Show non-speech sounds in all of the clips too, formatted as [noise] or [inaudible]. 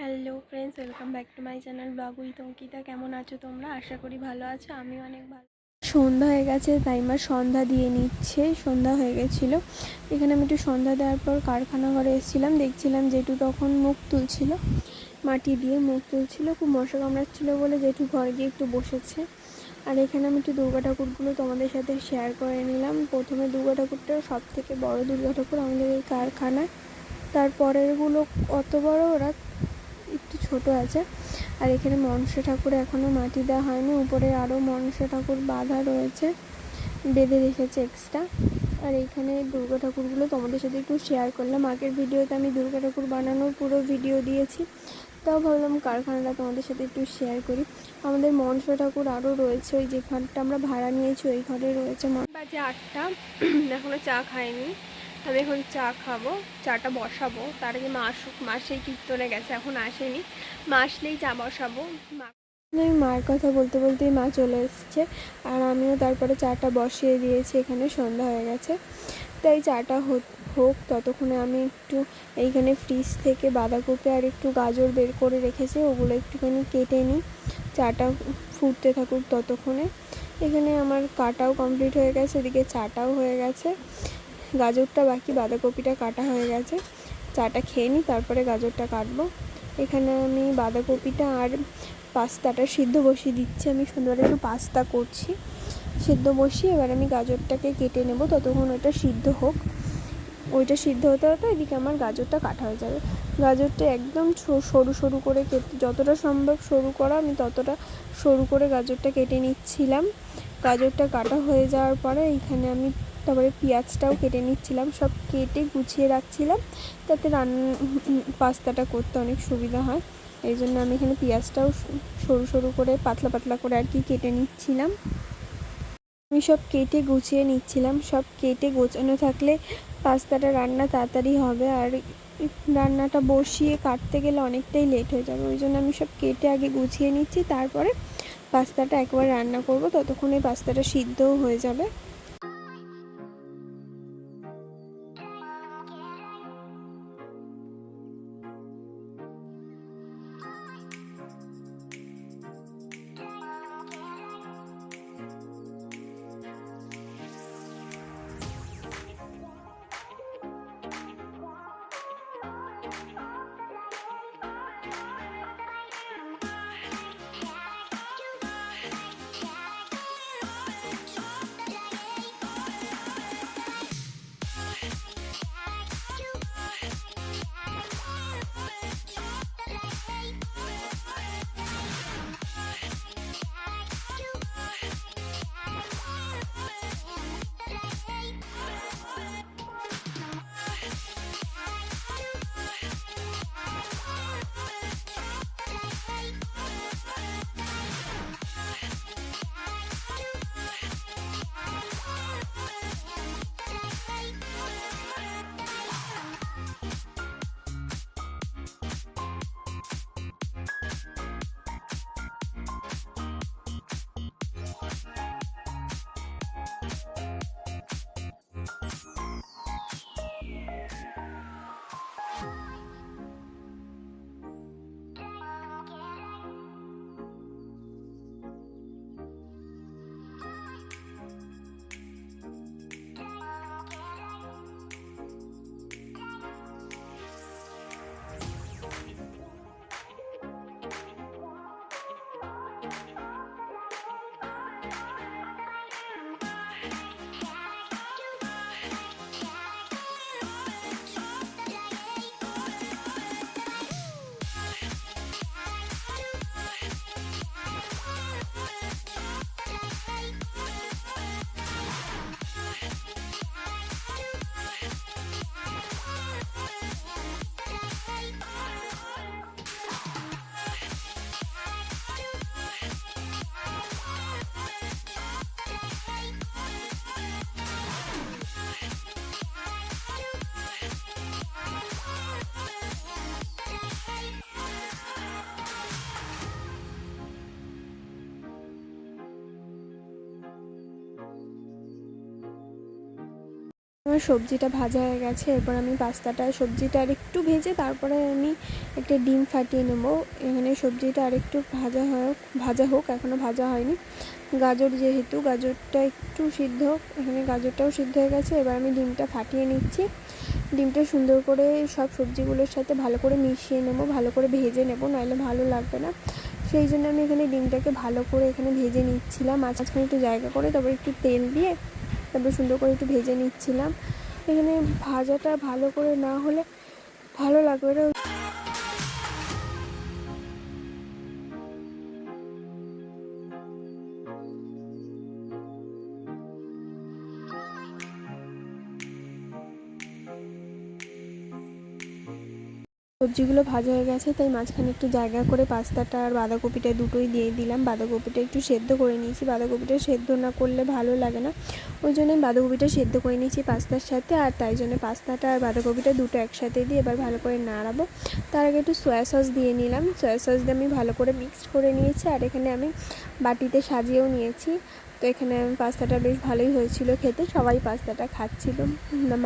Hello friends welcome back to my channel blog with Ankita কেমন আছো তোমরা? আশা করি ভালো আছো আমি অনেক ভালো। সন্ধ্যা হয়ে গেছে, তাই মা সন্ধ্যা দিয়ে নিচ্ছে, সন্ধ্যা হয়ে গেছিল। এখানে আমি একটু সন্ধ্যা দেওয়ার পর কারখানা ঘরে এসেছিলাম, দেখছিলাম জেঠু তখন মুখ তুলছিল, মাটি দিয়ে মুখ তুলছিল, খুব মশা কামড়াচ্ছিলো বলে জেঠু ঘরে গিয়ে একটু বসেছে। আর এখানে আমি একটু দুর্গা ঠাকুরগুলো তোমাদের সাথে শেয়ার করে নিলাম। প্রথমে দুর্গা ঠাকুরটা সব থেকে বড় দুর্গা ঠাকুর আমাদের এই কারখানায়। তারপরেরগুলো অত বড় ওরা? ছোট আছে। আর এখানে মনসা ঠাকুর এখনও মাটি দেওয়া হয়নি। উপরে আরও মনসা ঠাকুর বাঁধা রয়েছে। বেঁধে রেখেছে এক্সট্রা আর এখানে দুর্গা ঠাকুরগুলো তোমাদের সাথে একটু শেয়ার করলাম। আগের ভিডিওতে আমি দুর্গা ঠাকুর বানানোর পুরো ভিডিও দিয়েছি। তাও ভাবলাম কারখানাটা তোমাদের সাথে একটু শেয়ার করি। আমাদের মনসা ঠাকুর আরও রয়েছে। ওই যে ঘরটা আমরা ভাড়া নিয়েছি, ওই ঘরে রয়েছে বাজে আটটা। [clears throat] এখনও চা খাইনি। আমি এখন চা খাব, চাটা বসাবো। তার আগে মা আসুক, মা সেই কীর্তনে গেছে, এখন আসেনি। মা আসলেই চা বসাবো। আমি মার কথা বলতে বলতেই মা চলে এসছে আর আমিও তারপরে চাটা বসিয়ে দিয়েছি, এখানে সন্ধ্যা হয়ে গেছে। তাই চাটা হোক, ততক্ষণে আমি একটু এইখানে ফ্রিজ থেকে বাঁধাকপি আর একটু গাজর বের করে রেখেছি, ওগুলো একটুখানি কেটে নিই। চাটা ফুটতে থাকুক ততক্ষণে। এখানে আমার কাটাও কমপ্লিট হয়ে গেছে, এদিকে চাটাও হয়ে গেছে। গাজরটা বাকি, বাঁধাকপিটা কাটা হয়ে গেছে। চাটা খেয়ে নিই, তারপরে গাজরটা কাটবো। এখানে আমি বাঁধাকপিটা আর পাস্তাটা সিদ্ধ বসিয়ে দিচ্ছি। আমি সুন্দর একটু পাস্তা করছি। সিদ্ধ বসিয়ে এবার আমি গাজরটাকে কেটে নেব। ততক্ষণ ওইটা সিদ্ধ হোক। ওইটা সিদ্ধ হতে হতে এদিকে আমার গাজরটা কাটা হয়ে যাবে। গাজরটা একদম সরু সরু করে কেটে, যতটা সম্ভব সরু করা। আমি ততটা সরু করে গাজরটা কেটে নিচ্ছিলাম। গাজরটা কাটা হয়ে যাওয়ার পরে এইখানে আমি তারপরে পেঁয়াজটাও কেটে নিচ্ছিলাম, সব কেটে গুছিয়ে রাখছিলাম, তাতে রান্না পাস্তাটা করতে অনেক সুবিধা হয়। এই জন্য আমি এখানে পেঁয়াজটাও সরু সরু করে, পাতলা পাতলা করে আর কি কেটে নিচ্ছিলাম। আমি সব কেটে গুছিয়ে নিচ্ছিলাম, সব কেটে গোছানো থাকলে পাস্তাটা রান্না তাড়াতাড়ি হবে আর রান্নাটা বসিয়ে কাটতে গেলে অনেকটাই লেট হয়ে যাবে। ওই জন্য আমি সব কেটে আগে গুছিয়ে নিচ্ছি, তারপরে পাস্তাটা একবার রান্না করব, ততক্ষণে পাস্তাটা সিদ্ধও হয়ে যাবে। আমার সবজিটা ভাজা হয়ে গেছে, এরপর আমি পাস্তাটা, সবজিটা আর একটু ভেজে তারপরে আমি একটা ডিম ফাটিয়ে নেব। এখানে সবজিটা আর একটু ভাজা হোক ভাজা হোক এখনও ভাজা হয়নি। গাজর যেহেতু, গাজরটা একটু সিদ্ধ হোক এখানে গাজরটাও সিদ্ধ হয়ে গেছে, এবার আমি ডিমটা ফাটিয়ে নিচ্ছি। ডিমটা সুন্দর করে সব সবজিগুলোর সাথে ভালো করে মিশিয়ে নেব, ভালো করে ভেজে নেব, নাহলে ভালো লাগবে না। সেই জন্য আমি এখানে ডিমটাকে ভালো করে এখানে ভেজে নিচ্ছিলাম মাঝখানে একটু জায়গা করে, তারপর একটু তেল দিয়ে তারপর সুন্দর করে একটু ভেজে নিচ্ছিলাম। এখানে ভাজাটা ভালো করে না হলে ভালো লাগবে না। সবজিগুলো ভাজা হয়ে গেছে, তাই মাঝখানে একটু জায়গা করে পাস্তাটা আর বাঁধাকপিটা দুটোই দিয়ে দিলাম। বাঁধাকপিটা একটু সেদ্ধ করে নিয়েছি। বাঁধাকপিটা সেদ্ধ না করলে ভালো লাগে না। ওই জন্য বাঁধাকপিটা সেদ্ধ করে নিয়েছি পাস্তার সাথে। আর তাই জন্য পাস্তাটা আর বাঁধাকপিটা দুটো একসাথে দিয়ে এবার ভালো করে নাড়াবো। তার আগে একটু সয়া সস দিয়ে নিলাম। সয়া সস দিয়ে আমি ভালো করে মিক্সড করে নিয়েছি। আর এখানে আমি বাটিতে সাজিয়েও নিয়েছি। তো এখানে পাস্তাটা বেশ ভালোই হয়েছিল খেতে। সবাই পাস্তাটা খাচ্ছিল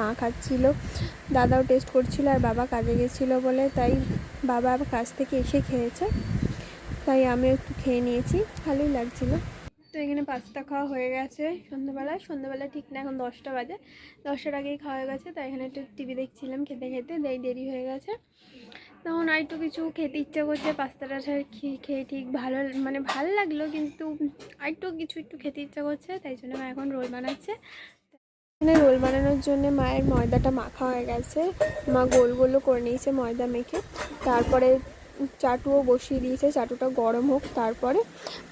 মা খাচ্ছিল। দাদাও টেস্ট করছিল আর বাবা কাজে গেছিল বলে তাই বাবা কাজ থেকে এসে খেয়েছে। তাই আমি একটু খেয়ে নিয়েছি, ভালোই লাগছিল। তো এখানে পাস্তা খাওয়া হয়ে গেছে সন্ধ্যাবেলায়। সন্ধ্যাবেলা ঠিক না, এখন দশটা বাজে। দশটার আগেই খাওয়া হয়ে গেছে, তাই এখানে একটু টিভি দেখছিলাম খেতে খেতে দেরি হয়ে গেছে। তখন আর একটু কিছু খেতে ইচ্ছা করছে, পাস্তাটা খেয়ে ঠিক ভালো মানে ভালো লাগল কিন্তু আর একটু কিছু একটু খেতে ইচ্ছা করছে, তাই জন্য মা এখন রোল বানাচ্ছে। এখানে রোল বানানোর জন্য মায়ের ময়দাটা মাখা হয়ে গেছে। মা গোল গোলও করে নিয়েছে ময়দা মেখে। তারপরে চাটুও বসিয়ে দিয়েছে, চাটুটা গরম হোক, তারপরে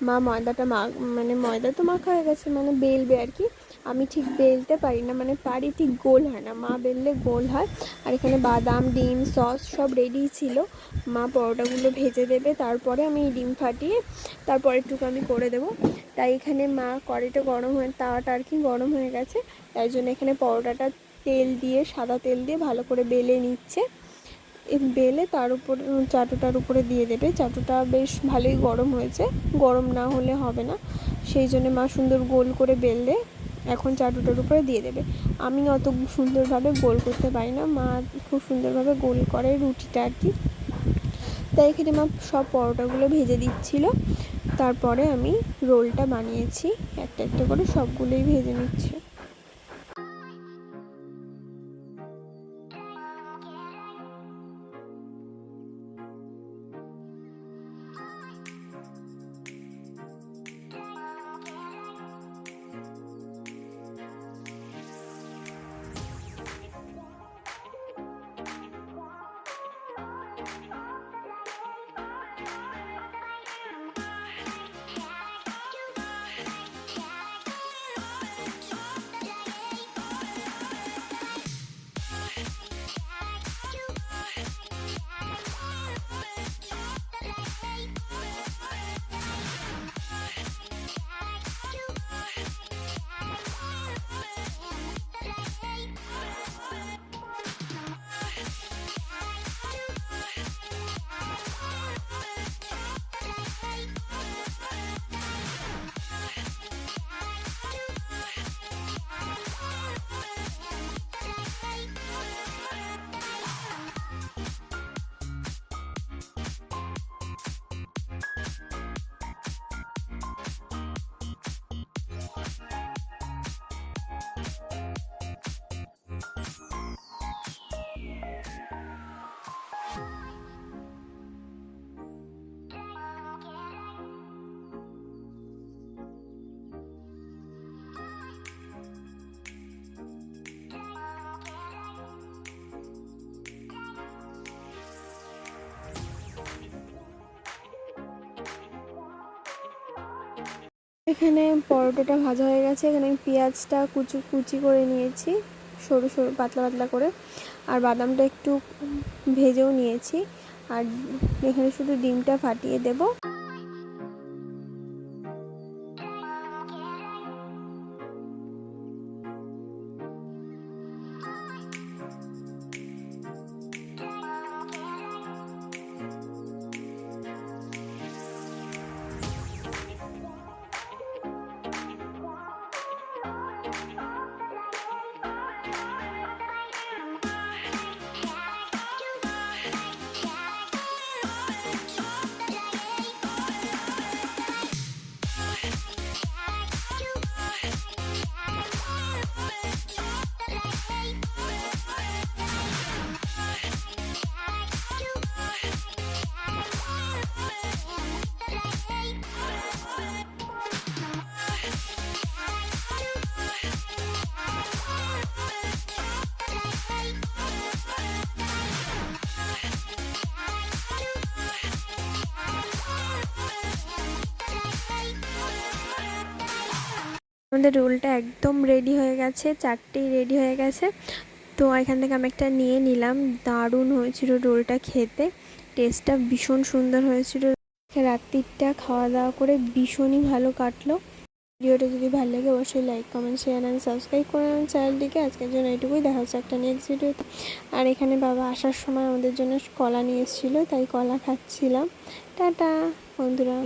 মা ময়দাটা মা মানে ময়দা তো মাখা হয়ে গেছে মানে বেলবে আর কি। আমি ঠিক বেলতে পারি না মানে পারি ঠিক গোল হয় না। মা বেললে গোল হয় আর এখানে বাদাম, ডিম, সস সব রেডি ছিল। মা পরোটাগুলো ভেজে দেবে, তারপরে আমি ডিম ফাটিয়ে তারপর একটুকু আমি করে দেব। তাই এখানে মা কড়াইটা গরম হয়ে, তাওয়াটা আর কি গরম হয়ে গেছে। তাই জন্য এখানে পরোটাটা তেল দিয়ে, সাদা তেল দিয়ে ভালো করে বেলে নিচ্ছে। বেলে তার উপর চাটুটার উপরে দিয়ে দেবে। চাটুটা বেশ ভালোই গরম হয়েছে। গরম না হলে হবে না। সেই জন্য মা সুন্দর গোল করে বেললে এখন চাটুটার উপরে দিয়ে দেবে। আমি অত সুন্দরভাবে গোল করতে পারি না। মা খুব সুন্দরভাবে গোল করে রুটিটা আর কি। তাই এখানে মা সব পরোটাগুলো ভেজে দিচ্ছিল। তারপরে আমি রোলটা বানিয়েছি। একটা একটা করে সবগুলোই ভেজে নিচ্ছি। এখানে পরোটাটা ভাজা হয়ে গেছে। এখানে আমি পেঁয়াজটা কুচু, কুচি করে নিয়েছি, সরু সরু, পাতলা পাতলা করে। আর বাদামটা একটু ভেজেও নিয়েছি। আর এখানে শুধু ডিমটা ফাটিয়ে দেবো। আমাদের রোলটা একদম রেডি হয়ে গেছে, চারটেই রেডি হয়ে গেছে। তো এখান থেকে আমি একটা নিয়ে নিলাম, দারুণ হয়েছিল রোলটা খেতে। টেস্টটা ভীষণ সুন্দর হয়েছিল। রাত্রিটা খাওয়া দাওয়া করে ভীষণই ভালো কাটলো। ভিডিওটা যদি ভালো লাগে অবশ্যই like comment share and subscribe করে আমার চ্যানেলটিকে আজকের জন্য এটুকুই, দেখা হচ্ছে একটা নেক্সট ভিডিওতে আর এখানে বাবা আসার সময় আমাদের জন্য কলা নিয়ে এসেছিল, তাই কলা খাচ্ছিলাম। টাটা, বন্ধুরা।